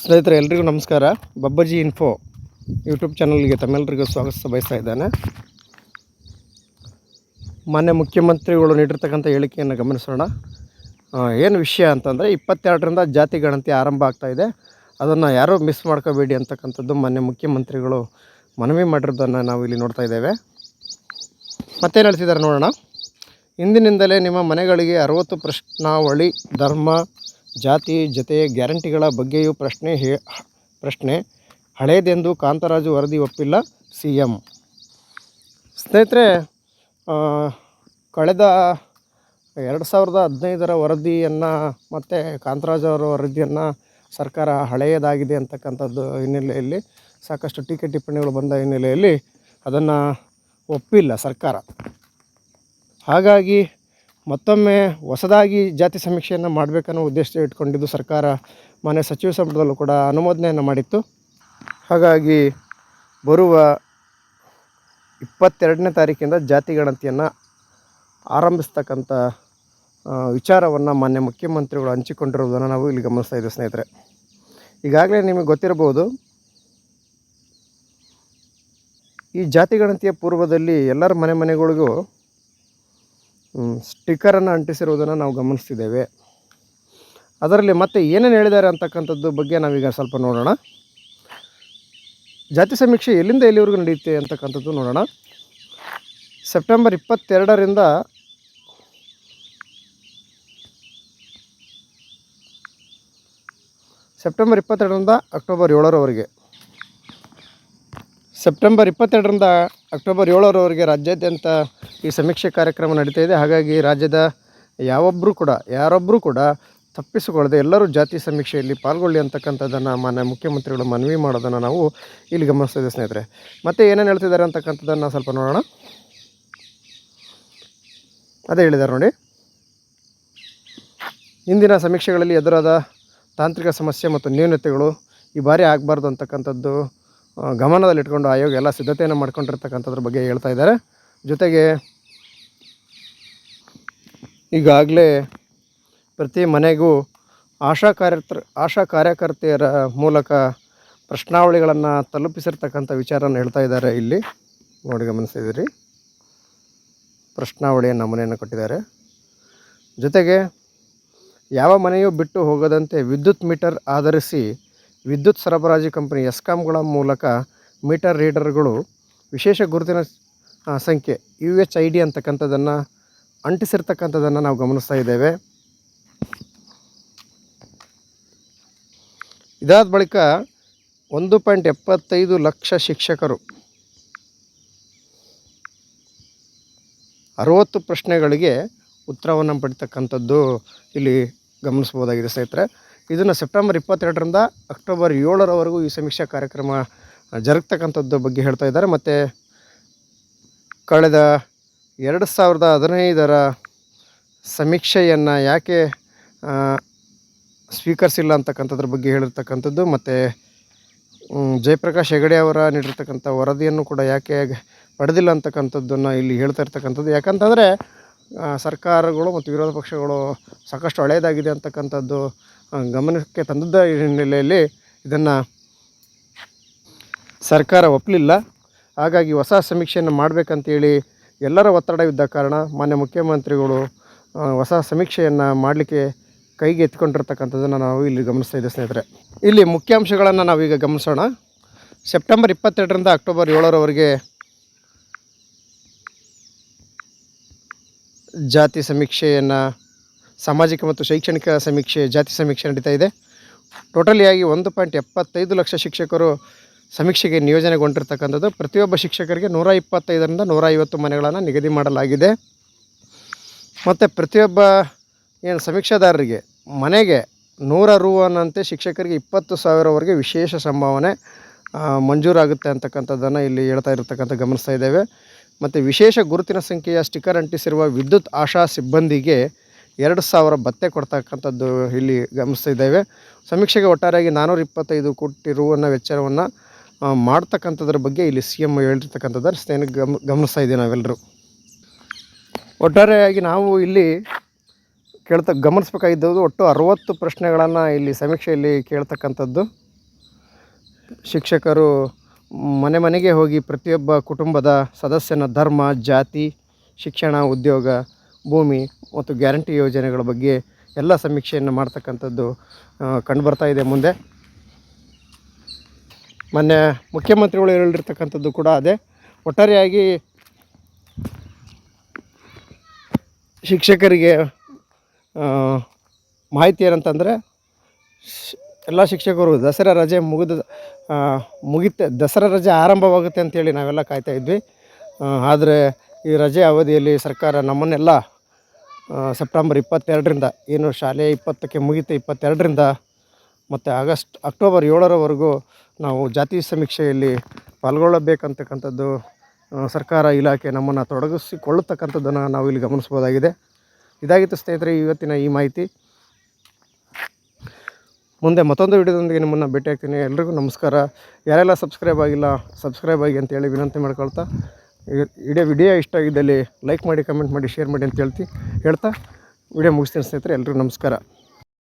ಸ್ನೇಹಿತರೆ, ಎಲ್ರಿಗೂ ನಮಸ್ಕಾರ. ಬಬ್ಬಾಜಿ ಇನ್ಫೋ ಯೂಟ್ಯೂಬ್ ಚಾನಲ್ಗೆ ತಮ್ಮೆಲ್ಲರಿಗೂ ಸ್ವಾಗತ ಬಯಸ್ತಾ ಇದ್ದಾನೆ. ಮಾನ್ಯ ಮುಖ್ಯಮಂತ್ರಿಗಳು ನೀಡಿರ್ತಕ್ಕಂಥ ಹೇಳಿಕೆಯನ್ನು ಗಮನಿಸೋಣ. ಏನು ವಿಷಯ ಅಂತಂದರೆ, ಇಪ್ಪತ್ತೆರಡರಿಂದ ಜಾತಿ ಗಣತಿ ಆರಂಭ ಆಗ್ತಾಯಿದೆ ಅದನ್ನು ಯಾರೂ ಮಿಸ್ ಮಾಡ್ಕೋಬೇಡಿ ಅಂತಕ್ಕಂಥದ್ದು ಮಾನ್ಯ ಮುಖ್ಯಮಂತ್ರಿಗಳು ಮನವಿ ಮಾಡಿರೋದನ್ನು ನಾವು ಇಲ್ಲಿ ನೋಡ್ತಾ ಇದ್ದೇವೆ. ಮತ್ತೇನು ಹೇಳ್ತಿದ್ದಾರೆ ನೋಡೋಣ. ಇಂದಿನಿಂದಲೇ ನಿಮ್ಮ ಮನೆಗಳಿಗೆ ಅರವತ್ತು ಪ್ರಶ್ನಾವಳಿ, ಧರ್ಮ ಜಾತಿ ಜತೆ ಗ್ಯಾರಂಟಿಗಳ ಬಗ್ಗೆಯೂ ಪ್ರಶ್ನೆ ಹೇ, ಪ್ರಶ್ನೆ ಹಳೇದೆಂದು ಕಾಂತರಾಜು ವರದಿ ಒಪ್ಪಿಲ್ಲ ಸಿ ಎಂ ಸ್ನೇಹಿತರೆ ಕಳೆದ ಎರಡು ಸಾವಿರದ ಹದಿನೈದರ ವರದಿಯನ್ನು ಮತ್ತು ಕಾಂತರಾಜ್ ಅವರ ವರದಿಯನ್ನು ಸರ್ಕಾರ ಹಳೆಯದಾಗಿದೆ ಅಂತಕ್ಕಂಥದ್ದು ಹಿನ್ನೆಲೆಯಲ್ಲಿ, ಸಾಕಷ್ಟು ಟೀಕೆ ಟಿಪ್ಪಣಿಗಳು ಬಂದ ಹಿನ್ನೆಲೆಯಲ್ಲಿ ಅದನ್ನು ಒಪ್ಪಿಲ್ಲ ಸರ್ಕಾರ. ಹಾಗಾಗಿ ಮತ್ತೊಮ್ಮೆ ಹೊಸದಾಗಿ ಜಾತಿ ಸಮೀಕ್ಷೆಯನ್ನು ಮಾಡಬೇಕನ್ನೋ ಉದ್ದೇಶ ಇಟ್ಕೊಂಡಿದ್ದು ಸರ್ಕಾರ, ಮಾನ್ಯ ಸಚಿವ ಸಂಪುಟದಲ್ಲೂ ಕೂಡ ಅನುಮೋದನೆಯನ್ನು ಮಾಡಿತ್ತು. ಹಾಗಾಗಿ ಬರುವ ಇಪ್ಪತ್ತೆರಡನೇ ತಾರೀಕಿಂದ ಜಾತಿ ಗಣತಿಯನ್ನು ಆರಂಭಿಸ್ತಕ್ಕಂಥ ವಿಚಾರವನ್ನು ಮಾನ್ಯ ಮುಖ್ಯಮಂತ್ರಿಗಳು ಹಂಚಿಕೊಂಡಿರುವುದನ್ನು ನಾವು ಇಲ್ಲಿ ಗಮನಿಸ್ತಾ ಇದ್ದೀವಿ ಸ್ನೇಹಿತರೆ. ಈಗಾಗಲೇ ನಿಮಗೆ ಗೊತ್ತಿರಬಹುದು, ಈ ಜಾತಿ ಗಣತಿಯ ಪೂರ್ವದಲ್ಲಿ ಎಲ್ಲರ ಮನೆ ಮನೆಗಳಿಗೂ ಸ್ಟಿಕ್ಕರನ್ನು ಅಂಟಿಸಿರುವುದನ್ನು ನಾವು ಗಮನಿಸ್ತಿದ್ದೇವೆ. ಅದರಲ್ಲಿ ಮತ್ತೆ ಏನೇನು ಹೇಳಿದ್ದಾರೆ ಅಂತಕ್ಕಂಥದ್ದು ಬಗ್ಗೆ ನಾವೀಗ ಸ್ವಲ್ಪ ನೋಡೋಣ. ಜಾತಿ ಸಮೀಕ್ಷೆ ಎಲ್ಲಿಂದ ಎಲ್ಲಿವರೆಗೂ ನಡೆಯುತ್ತೆ ಅಂತಕ್ಕಂಥದ್ದು ನೋಡೋಣ. ಸೆಪ್ಟೆಂಬರ್ ಇಪ್ಪತ್ತೆರಡರಿಂದ ಸೆಪ್ಟೆಂಬರ್ ಇಪ್ಪತ್ತೆರಡರಿಂದ ಅಕ್ಟೋಬರ್ ಏಳರವರೆಗೆ. ಸೆಪ್ಟೆಂಬರ್ ಇಪ್ಪತ್ತೆರಡರಿಂದ ಅಕ್ಟೋಬರ್ ಏಳರವರೆಗೆ ರಾಜ್ಯಾದ್ಯಂತ ಈ ಸಮೀಕ್ಷೆ ಕಾರ್ಯಕ್ರಮ ನಡೀತಾ ಇದೆ. ಹಾಗಾಗಿ ರಾಜ್ಯದ ಯಾವೊಬ್ಬರೂ ಕೂಡ ಯಾರೊಬ್ಬರೂ ಕೂಡ ತಪ್ಪಿಸಿಕೊಳ್ಳದೆ ಎಲ್ಲರೂ ಜಾತಿ ಸಮೀಕ್ಷೆಯಲ್ಲಿ ಪಾಲ್ಗೊಳ್ಳಿ ಅಂತಕ್ಕಂಥದ್ದನ್ನು ಮಾನ್ಯ ಮುಖ್ಯಮಂತ್ರಿಗಳು ಮನವಿ ಮಾಡೋದನ್ನು ನಾವು ಇಲ್ಲಿ ಗಮನಿಸ್ತಿದ್ದೆ ಸ್ನೇಹಿತರೆ. ಮತ್ತೆ ಏನೇನು ಹೇಳ್ತಿದ್ದಾರೆ ಅಂತಕ್ಕಂಥದ್ದನ್ನು ಸ್ವಲ್ಪ ನೋಡೋಣ. ಅದೇ ಹೇಳಿದ್ದಾರೆ ನೋಡಿ. ಇಂದಿನ ಸಮೀಕ್ಷೆಗಳಲ್ಲಿ ಎದುರಾದ ತಾಂತ್ರಿಕ ಸಮಸ್ಯೆ ಮತ್ತು ನ್ಯೂನತೆಗಳು ಈ ಬಾರಿ ಆಗಬಾರ್ದು ಅಂತಕ್ಕಂಥದ್ದು ಗಮನದಲ್ಲಿಟ್ಕೊಂಡು ಆಯೋಗ ಎಲ್ಲ ಸಿದ್ಧತೆಯನ್ನು ಮಾಡ್ಕೊಂಡಿರ್ತಕ್ಕಂಥದ್ರ ಬಗ್ಗೆ ಹೇಳ್ತಾ ಇದ್ದಾರೆ. ಜೊತೆಗೆ ಈಗಾಗಲೇ ಪ್ರತಿ ಮನೆಗೂ ಆಶಾ ಕಾರ್ಯಕರ್ತ ಆಶಾ ಕಾರ್ಯಕರ್ತೆಯರ ಮೂಲಕ ಪ್ರಶ್ನಾವಳಿಗಳನ್ನು ತಲುಪಿಸಿರ್ತಕ್ಕಂಥ ವಿಚಾರನ ಹೇಳ್ತಾ ಇದ್ದಾರೆ ಇಲ್ಲಿ. ನೋಡಿ ಗಮನಿಸಿದಿರಿ. ಪ್ರಶ್ನಾವಳಿಯ ನಮೂನೆಯನ್ನು ಕೊಟ್ಟಿದ್ದಾರೆ. ಜೊತೆಗೆ ಯಾವ ಮನೆಯೂ ಬಿಟ್ಟು ಹೋಗದಂತೆ ವಿದ್ಯುತ್ ಮೀಟರ್ ಆಧರಿಸಿ ವಿದ್ಯುತ್ ಸರಬರಾಜು ಕಂಪನಿ ಎಸ್ಕಾಮ್ಗಳ ಮೂಲಕ ಮೀಟರ್ ರೀಡರ್ಗಳು ವಿಶೇಷ ಗುರುತಿನ ಸಂಖ್ಯೆ ಯು ಎಚ್ ಐ ಡಿ ಅಂತಕ್ಕಂಥದ್ದನ್ನು ಅಂಟಿಸಿರ್ತಕ್ಕಂಥದ್ದನ್ನು ನಾವು ಗಮನಿಸ್ತಾ ಇದ್ದೇವೆ. ಇದಾದ ಬಳಿಕ ಒಂದು ಪಾಯಿಂಟ್ ಎಪ್ಪತ್ತೈದು ಲಕ್ಷ ಶಿಕ್ಷಕರು ಅರುವತ್ತು ಪ್ರಶ್ನೆಗಳಿಗೆ ಉತ್ತರವನ್ನು ಪಡಿತಕ್ಕಂಥದ್ದು ಇಲ್ಲಿ ಗಮನಿಸ್ಬೋದಾಗಿದೆ ಸ್ನೇಹಿತರೆ. ಇದನ್ನು ಸೆಪ್ಟೆಂಬರ್ ಇಪ್ಪತ್ತೆರಡರಿಂದ ಅಕ್ಟೋಬರ್ ಏಳರವರೆಗೂ ಈ ಸಮೀಕ್ಷಾ ಕಾರ್ಯಕ್ರಮ ಜರುಗ್ತಕ್ಕಂಥದ್ದು ಬಗ್ಗೆ ಹೇಳ್ತಾ ಇದ್ದಾರೆ. ಮತ್ತು ಕಳೆದ ಎರಡು ಸಾವಿರದ ಹದಿನೈದರ ಸಮೀಕ್ಷೆಯನ್ನು ಯಾಕೆ ಸ್ವೀಕರಿಸಿಲ್ಲ ಅಂತಕ್ಕಂಥದ್ರ ಬಗ್ಗೆ ಹೇಳಿರ್ತಕ್ಕಂಥದ್ದು ಮತ್ತು ಜಯಪ್ರಕಾಶ್ ಹೆಗಡೆ ಅವರ ನೀಡಿರ್ತಕ್ಕಂಥ ವರದಿಯನ್ನು ಕೂಡ ಯಾಕೆ ಪಡೆದಿಲ್ಲ ಅಂತಕ್ಕಂಥದ್ದನ್ನು ಇಲ್ಲಿ ಹೇಳ್ತಾ ಇರ್ತಕ್ಕಂಥದ್ದು. ಯಾಕಂತಂದರೆ ಸರ್ಕಾರಗಳು ಮತ್ತು ವಿರೋಧ ಪಕ್ಷಗಳು ಸಾಕಷ್ಟು ಹಳೆಯದಾಗಿದೆ ಅಂತಕ್ಕಂಥದ್ದು ಗಮನಕ್ಕೆ ತಂದದ್ದ ಹಿನ್ನೆಲೆಯಲ್ಲಿ ಇದನ್ನು ಸರ್ಕಾರ ಒಪ್ಪಲಿಲ್ಲ. ಹಾಗಾಗಿ ಹೊಸ ಸಮೀಕ್ಷೆಯನ್ನು ಮಾಡಬೇಕಂತೇಳಿ ಎಲ್ಲರ ಒತ್ತಡವಿದ್ದ ಕಾರಣ ಮಾನ್ಯ ಮುಖ್ಯಮಂತ್ರಿಗಳು ಹೊಸ ಸಮೀಕ್ಷೆಯನ್ನು ಮಾಡಲಿಕ್ಕೆ ಕೈಗೆ ಎತ್ಕೊಂಡಿರ್ತಕ್ಕಂಥದ್ದನ್ನು ನಾವು ಇಲ್ಲಿ ಗಮನಿಸ್ತಾ ಇದ್ದೇವೆ ಸ್ನೇಹಿತರೆ. ಇಲ್ಲಿ ಮುಖ್ಯಾಂಶಗಳನ್ನು ನಾವೀಗ ಗಮನಿಸೋಣ. ಸೆಪ್ಟೆಂಬರ್ ಇಪ್ಪತ್ತೆರಡರಿಂದ ಅಕ್ಟೋಬರ್ ಏಳರವರೆಗೆ ಜಾತಿ ಸಮೀಕ್ಷೆಯನ್ನು, ಸಾಮಾಜಿಕ ಮತ್ತು ಶೈಕ್ಷಣಿಕ ಸಮೀಕ್ಷೆ, ಜಾತಿ ಸಮೀಕ್ಷೆ ನಡೀತಾ ಇದೆ. ಟೋಟಲಿಯಾಗಿ ಒಂದು ಪಾಯಿಂಟ್ ಎಪ್ಪತ್ತೈದು ಲಕ್ಷ ಶಿಕ್ಷಕರು ಸಮೀಕ್ಷೆಗೆ ನಿಯೋಜನೆಗೊಂಡಿರ್ತಕ್ಕಂಥದ್ದು ಪ್ರತಿಯೊಬ್ಬ ಶಿಕ್ಷಕರಿಗೆ ನೂರ ಇಪ್ಪತ್ತೈದರಿಂದ ನೂರ ಐವತ್ತು ಮನೆಗಳನ್ನು ನಿಗದಿ ಮಾಡಲಾಗಿದೆ. ಮತ್ತು ಪ್ರತಿಯೊಬ್ಬ ಏನು ಸಮೀಕ್ಷಾದಾರರಿಗೆ ಮನೆಗೆ ನೂರ ರು ಅನ್ನಂತೆ ಶಿಕ್ಷಕರಿಗೆ ಇಪ್ಪತ್ತು ಸಾವಿರವರೆಗೆ ವಿಶೇಷ ಸಂಭಾವನೆ ಮಂಜೂರಾಗುತ್ತೆ ಅಂತಕ್ಕಂಥದ್ದನ್ನು ಇಲ್ಲಿ ಹೇಳ್ತಾ ಇರತಕ್ಕಂಥ ಗಮನಿಸ್ತಾ ಇದ್ದೇವೆ. ಮತ್ತು ವಿಶೇಷ ಗುರುತಿನ ಸಂಖ್ಯೆಯ ಸ್ಟಿಕ್ಕರ್ ಅಂಟಿಸಿರುವ ವಿದ್ಯುತ್ ಆಶಾ ಸಿಬ್ಬಂದಿಗೆ ಎರಡು ಸಾವಿರ ಭತ್ತೆ ಕೊಡ್ತಕ್ಕಂಥದ್ದು ಇಲ್ಲಿ ಗಮನಿಸ್ತಾ ಇದ್ದೇವೆ. ಸಮೀಕ್ಷೆಗೆ ಒಟ್ಟಾರೆಯಾಗಿ ನಾನ್ನೂರ ಇಪ್ಪತ್ತೈದು ಕೋಟಿ ರುವನ್ನು ವೆಚ್ಚವನ್ನು ಮಾಡ್ತಕ್ಕಂಥದ್ರ ಬಗ್ಗೆ ಇಲ್ಲಿ ಸಿ ಎಂ ಹೇಳಿರ್ತಕ್ಕಂಥದ್ದು ಸ್ನೇಹ ಗಮ, ಗಮನಿಸ್ತಾ ಇದ್ದೀವಿ ನಾವೆಲ್ಲರೂ ಒಟ್ಟಾರೆಯಾಗಿ ನಾವು ಇಲ್ಲಿ ಕೇಳ್ತ ಗಮನಿಸಬೇಕಾಗಿದ್ದು ಒಟ್ಟು ಅರುವತ್ತು ಪ್ರಶ್ನೆಗಳನ್ನು ಇಲ್ಲಿ ಸಮೀಕ್ಷೆಯಲ್ಲಿ ಕೇಳ್ತಕ್ಕಂಥದ್ದು. ಶಿಕ್ಷಕರು ಮನೆ ಮನೆಗೆ ಹೋಗಿ ಪ್ರತಿಯೊಬ್ಬ ಕುಟುಂಬದ ಸದಸ್ಯನ ಧರ್ಮ, ಜಾತಿ, ಶಿಕ್ಷಣ, ಉದ್ಯೋಗ, ಭೂಮಿ ಮತ್ತು ಗ್ಯಾರಂಟಿ ಯೋಜನೆಗಳ ಬಗ್ಗೆ ಎಲ್ಲ ಸಮೀಕ್ಷೆಯನ್ನು ಮಾಡ್ತಕ್ಕಂಥದ್ದು ಕಂಡುಬರ್ತಾ ಇದೆ ಮುಂದೆ. ಮೊನ್ನೆ ಮುಖ್ಯಮಂತ್ರಿಗಳು ಹೇಳಿರ್ತಕ್ಕಂಥದ್ದು ಕೂಡ ಅದೇ. ಒಟ್ಟಾರೆಯಾಗಿ ಶಿಕ್ಷಕರಿಗೆ ಮಾಹಿತಿ ಏನಂತಂದರೆ ಎಲ್ಲ ಶಿಕ್ಷಕರು ದಸರಾ ರಜೆ ಮುಗಿದ ಮುಗಿತ, ದಸರಾ ರಜೆ ಆರಂಭವಾಗುತ್ತೆ ಅಂತೇಳಿ ನಾವೆಲ್ಲ ಕಾಯ್ತಾ ಇದ್ವಿ. ಆದರೆ ಈ ರಜೆ ಅವಧಿಯಲ್ಲಿ ಸರ್ಕಾರ ನಮ್ಮನ್ನೆಲ್ಲ ಸೆಪ್ಟೆಂಬರ್ ಇಪ್ಪತ್ತೆರಡರಿಂದ, ಏನು ಶಾಲೆ ಇಪ್ಪತ್ತಕ್ಕೆ ಮುಗಿತು ಇಪ್ಪತ್ತೆರಡರಿಂದ ಮತ್ತು ಆಗಸ್ಟ್, ಅಕ್ಟೋಬರ್ ಏಳರವರೆಗೂ ನಾವು ಜಾತಿ ಸಮೀಕ್ಷೆಯಲ್ಲಿ ಪಾಲ್ಗೊಳ್ಳಬೇಕಂತಕ್ಕಂಥದ್ದು ಸರ್ಕಾರ ಇಲಾಖೆ ನಮ್ಮನ್ನು ತೊಡಗಿಸಿಕೊಳ್ಳತಕ್ಕಂಥದ್ದನ್ನು ನಾವು ಇಲ್ಲಿ ಗಮನಿಸ್ಬೋದಾಗಿದೆ ಇದಾಗಿತ್ತು ಸ್ನೇಹಿತರೆ, ಇವತ್ತಿನ ಈ ಮಾಹಿತಿ. ಮುಂದೆ ಮತ್ತೊಂದು ವಿಡಿಯೋದೊಂದಿಗೆ ನಿಮ್ಮನ್ನು ಭೇಟಿ ಆಗ್ತೀನಿ. ಎಲ್ರಿಗೂ ನಮಸ್ಕಾರ. ಯಾರೆಲ್ಲ ಸಬ್ಸ್ಕ್ರೈಬ್ ಆಗಿಲ್ಲ, ಸಬ್ಸ್ಕ್ರೈಬ್ ಆಗಿ ಅಂತೇಳಿ ವಿನಂತಿ ಮಾಡ್ಕೊಳ್ತಾ. ಇಡೀ ವಿಡಿಯೋ ಇಷ್ಟ ಆಗಿದ್ದಲ್ಲಿ ಲೈಕ್ ಮಾಡಿ, ಕಮೆಂಟ್ ಮಾಡಿ, ಶೇರ್ ಮಾಡಿ ಅಂತ ಹೇಳ್ತಿ, ಹೇಳ್ತಾ. ವಿಡಿಯೋ ಮುಗಿಸ್ತೀನಿ ಸ್ನೇಹಿತರೆ, ಎಲ್ರಿಗೂ ನಮಸ್ಕಾರ.